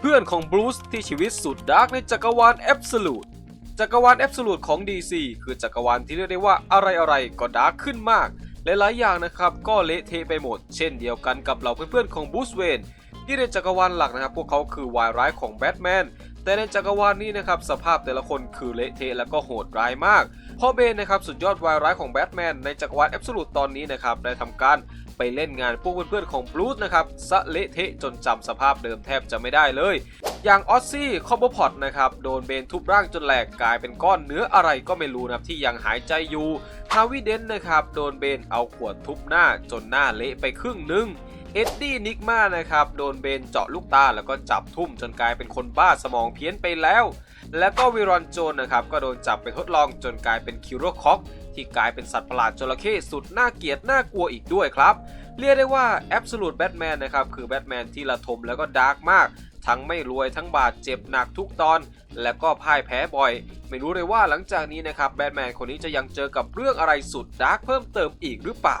เพื่อนของบรูซที่ชีวิตสุดดาร์กในจักรวาลแอบสูตจักรวาลแอบสูตของ DC คือจักรวาลที่เรียกได้ว่าอะไรๆก็ดาร์กขึ้นมากหลายๆอย่างนะครับก็เละเทะไปหมด เช่นเดียวกันกับเหล่าเพื่อนๆของบูสเวนที่ในจักรวาลหลักนะครับ พวกเขาคือวายร้ายของแบทแมนแต่ในจักรวาลนี้นะครับสภาพแต่ละคนคือเละเทะและก็โหดร้ายมาก พ่อเบนนะครับสุดยอดวายร้ายของแบทแมนในจักรวาลแอบสูตตอนนี้นะครับได้ทำการไปเล่นงานพวกเพื่อนๆของบลูสนะครับสะเละเทะจนจำสภาพเดิมแทบจะไม่ได้เลย อย่างออซซี่คอมโบพอดนะครับโดนเบนทุบร่างจนแหลกกลายเป็นก้อนเนื้ออะไรก็ไม่รู้นะครับที่ยังหายใจอยู่ฮาวิเดนนะครับโดนเบนเอาขวดทุบหน้าจนหน้าเละไปครึ่งหนึงเอ็ดดี้นิกมานะครับโดนเบนเจาะลูกตาแล้วก็จับทุ่มจนกลายเป็นคนบ้าสมองเพี้ยนไปแล้ว แล้วก็วิรอนโจนนะครับก็โดนจับไปทดลองจนกลายเป็นคิวโรคอกที่กลายเป็นสัตว์ประหลาดจระเข้สุดน่าเกลียดน่ากลัวอีกด้วยครับ เรียกได้ว่าแอบสูตแบทแมนนะครับคือแบทแมนที่ระทมแล้วก็ดาร์กมาก ทั้งไม่รวยทั้งบาดเจ็บหนักทุกตอน และก็พ่ายแพ้บ่อย ไม่รู้เลยว่าหลังจากนี้นะครับแบทแมนคนนี้จะยังเจอกับเรื่องอะไรสุดดาร์กเพิ่มเติมอีกหรือเปล่า